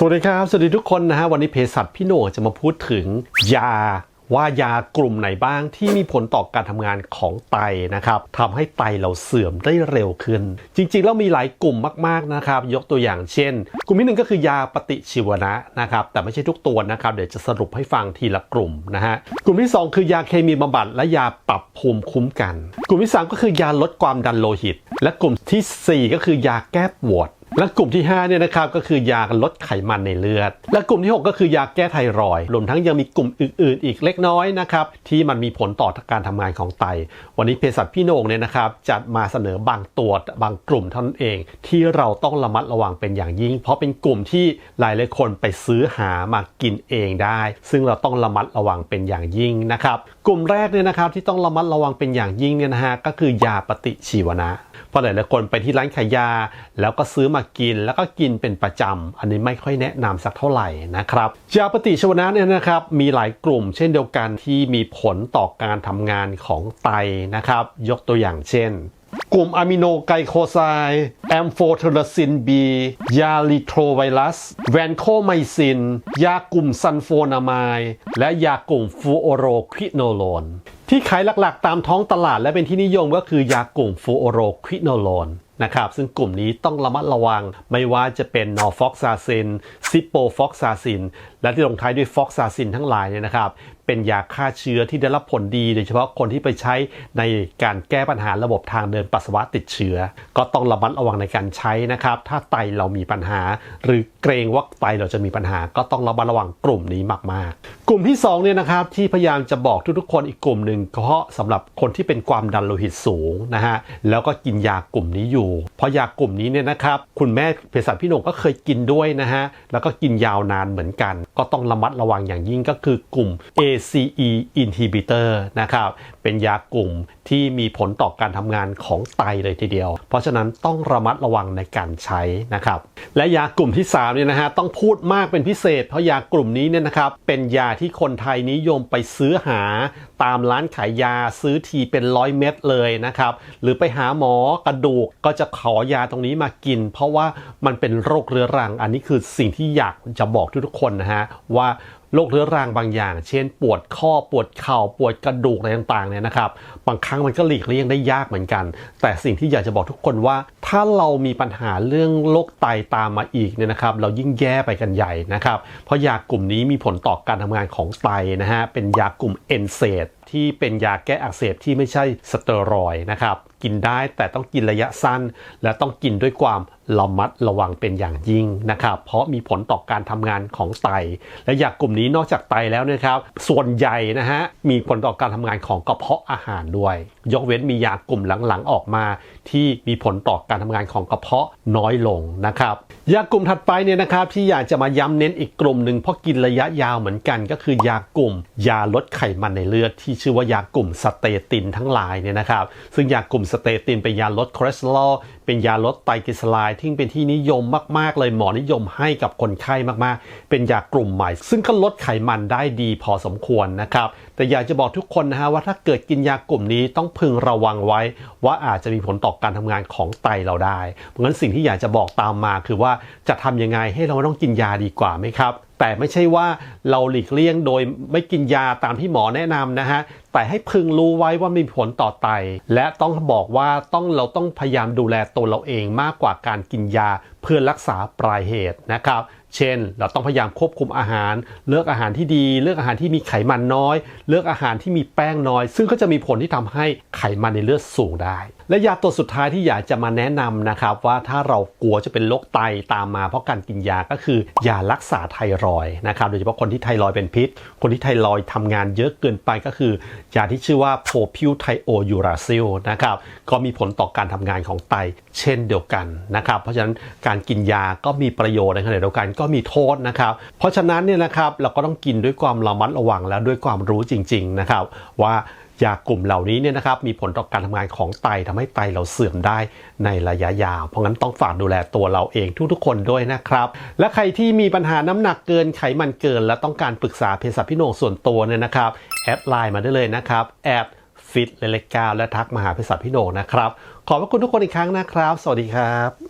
สวัสดีครับ สวัสดีทุกคนนะฮะ วันนี้เภสัชพี่โหน่งจะมาพูดถึงยาว่ายากลุ่มไหนบ้างที่มีผลต่อการทำงานของไตนะครับทำให้ไตเราเสื่อมได้เร็วขึ้น จริงๆแล้วมีหลายกลุ่มมากๆนะครับ ยกตัวอย่างเช่น กลุ่มที่หนึ่งก็คือยาปฏิชีวนะนะครับ แต่ไม่ใช่ทุกตัวนะครับ เดี๋ยวจะสรุปให้ฟังทีละกลุ่มนะฮะกลุ่มที่สองคือยาเคมีบำบัด และยาปรับภูมิคุ้มกัน กลุ่มที่สามก็คือยาลดความดันโลหิต และกลุ่มทีสี่4 ก็คือยาแก้ปวด และกลุ่มที่5เนี่ยนะครับก็คือยาลดไขมันในเลือด และกลุ่มที่ 6 ก็คือยาแก้ไทรอยด์รวมทั้งยังมีกลุ่มอื่น ๆ อีกเล็กน้อยนะครับที่มันมีผลต่อการทำงานของไต วันนี้เภสัชพี่โหนงเนี่ยนะครับจะมาเสนอบางตัวบางกลุ่มเท่านั้นเอง ที่เราต้องระมัดระวังเป็นอย่างยิ่ง เพราะเป็นกลุ่มที่หลายหลายคนไปซื้อหามากินเองได้ ซึ่งเราต้องระมัดระวังเป็นอย่างยิ่งนะครับกลุ่มแรกเนี่ยนะครับที่ต้องระมัดระวังเป็นอย่างยิ่งเนี่ยนะฮะก็คือยาปฏิชีวนะเพราะหลายๆคนไปที่ร้านขายยา แล้วก็ซื้อมากินแล้วก็กินเป็นประจำอันนี้ไม่ค่อยแนะนำสักเท่าไหร่นะครับยาปฏิชีวนะเนี่ยนะครับมีหลายกลุ่มเช่นเดียวกันที่มีผลต่อการทำงานของไตนะครับ ยกตัวอย่างเช่นกลุ่มอะมิโนไกลโคไซด์แอมโฟเทอร์ซินบี ยาลิโทรไวรัส แวนโคไมซิน ยากลุ่มซันโฟนามายและยากลุ่มฟูโอโรควิโนโลน ที่ขายหลักๆ ตามท้องตลาดและเป็นที่นิยมก็คือยากลุ่มฟูโอโรควิโนโลน นะครับซึ่งกลุ่มนี้ต้องระมัดระวังไม่ว่าจะเป็นนอร์ฟอกซาซินซิปโปฟอกซาซินและที่ลงท้ายด้วยฟอกซาซินทั้งหลายเนี่ยนะครับ เป็นยาฆ่าเชื้อที่ได้รับผลดีโดยเฉพาะคนที่ไปใช้ในการแก้ปัญหาระบบทางเดินปัสสาวะติดเชื้อ ก็ต้องระมัดระวังในการใช้นะครับ ถ้าไตเรามีปัญหา หรือเกรงว่าไตเราจะมีปัญหา ก็ต้องระมัดระวังกลุ่มนี้มาก ๆ กลุ่มที่สองเนี่ยนะครับที่พยายามจะบอกทุกๆคนอีกกลุ่มหนึ่งเพราะสำหรับคนที่เป็นความดันโลหิตสูงนะฮะแล้วก็กินยากลุ่มนี้อยู่ เพราะยากลุ่มนี้เนี่ยนะครับคุณแม่เภสัชพี่หนุ่มก็เคยกินด้วยนะฮะแล้วก็กินยาวนานเหมือนกัน ก็ต้องระมัดระวังอย่างยิ่งก็คือกลุ่ม A ACE inhibitor นะครับ เป็นยากลุ่มที่มีผลต่อการทำงานของไตเลยทีเดียว เพราะฉะนั้นต้องระมัดระวังในการใช้นะครับ และยากลุ่มที่3เนี่ยนะฮะต้องพูดมากเป็นพิเศษ เพราะยากลุ่มนี้เนี่ยนะครับเป็นยาที่คนไทยนิยมไปซื้อหาตามร้านขายยาซื้อทีเป็นร้อยเม็ดเลยนะครับ หรือไปหาหมอกระดูกก็จะขอยาตรงนี้มากิน เพราะว่ามันเป็นโรคเรื้อรัง อันนี้คือสิ่งที่อยากจะบอกทุกๆคนนะฮะว่า โรคเรื้อรังบางอย่าง เช่น ปวดข้อปวดเข่าปวดกระดูกอะไรต่างๆเนี่ยนะครับบางครั้งมันก็หลีกเลี่ยงได้ยากเหมือนกัน แต่สิ่งที่อยากจะบอกทุกคนว่า ถ้าเรามีปัญหาเรื่องโรคไตตามมาอีกเนี่ยนะครับ เรายิ่งแย่ไปกันใหญ่นะครับเพราะยากลุ่มนี้มีผลต่อการทำงานของไตนะฮะเป็นยากลุ่มเอนเซดที่เป็นยาแก้อักเสบที่ไม่ใช่สเตียรอยด์นะครับกินได้แต่ต้องกินระยะสั้น และต้องกินด้วยความระมัดระวังเป็นอย่างยิ่งนะครับเพราะมีผลต่อการทำงานของไต และยากลุ่มนี้นอกจากไตแล้วนะครับส่วนใหญ่นะฮะมีผลต่อการทำงานของกระเพาะอาหารด้วย ยกเว้นมียากลุ่มหลังๆออกมา ที่มีผลต่อการทำงานของกระเพาะน้อยลงนะครับยากลุ่มถัดไปเนี่ยนะครับที่อยากจะมาย้ำเน้นอีกกลุ่มหนึ่งเพราะกินระยะยาวเหมือนกัน ก็คือยากลุ่ม ยาลดไขมันในเลือดที่ชื่อว่ายากลุ่มสเตตินทั้งหลายเนี่ยนะครับซึ่งยากลุ่มสเตตินเป็นยาลดคอเลสเตอรอล เป็นยาลดไตรกลีเซอไรด์ที่เป็นที่นิยมมาก ๆ เลยหมอนิยมให้กับคนไข้มากๆ เป็นยากลุ่มใหม่ ซึ่งก็ลดไขมันได้ดีพอสมควรนะครับ แต่อยากจะบอกทุกคนนะฮะว่าถ้าเกิดกินยากลุ่มนี้ต้องพึงระวังไว้ ว่าอาจจะมีผลต่อการทำงานของไตเราได้ เพราะงั้นสิ่งที่อยากจะบอกตามมาคือว่าจะทำยังไงให้เราไม่ต้องกินยาดีกว่าไหมครับแต่ไม่ใช่ว่าเราหลีกเลี่ยงโดยไม่กินยาตามที่หมอแนะนำนะฮะ แต่ให้พึงรู้ไว้ว่ามีผลต่อไต และต้องบอกว่าต้องเราต้องพยายามดูแลตัวเราเองมากกว่าการกินยาเพื่อรักษาปลายเหตุนะครับ เช่น เราต้องพยายามควบคุมอาหาร เลือกอาหารที่ดี เลือกอาหารที่มีไขมันน้อย เลือกอาหารที่มีแป้งน้อย ซึ่งก็จะมีผลที่ทำให้ไขมันในเลือดสูงได้ และยาตัวสุดท้ายที่อยากจะมาแนะนำนะครับว่าถ้าเรากลัวจะเป็นโรคไตตามมาเพราะการกินยาก็คือยารักษาไทรอยนะครับโดยเฉพาะคนที่ไทรอยเป็นพิษ คนที่ไทรอยด์ทำงานเยอะเกินไปก็คือยาที่ชื่อว่าโพพิวไทโอยูราซิลนะครับก็มีผลต่อการทำงานของไต เช่นเดียวกันนะครับเพราะฉะนั้นการกินยาก็มีประโยชน์ในขณะเดียวกันก็มีโทษนะครับ เพราะฉะนั้นเนี่ยนะครับเราก็ต้องกินด้วยความระมัดระวังและด้วยความรู้จริง ๆนะครับ ว่ายากลุ่มเหล่านี้เนี่ยนะครับมีผลต่อการทำงานของไตทำให้ไตเราเสื่อมได้ในระยะยาว เพราะงั้นต้องฝากดูแลตัวเราเองทุกๆ คนด้วยนะครับ และใครที่มีปัญหาน้ำหนักเกินไขมันเกิน และต้องการปรึกษาเภสัชพี่โหน่งส่วนตัวเนี่ยนะครับแอดไลน์มาได้เลยนะครับแอดฟิตเลเลกาและทักมาหาเภสัชพี่โหน่งนะครับ ขอบพระคุณทุกคนอีกครั้งนะครับ สวัสดีครับ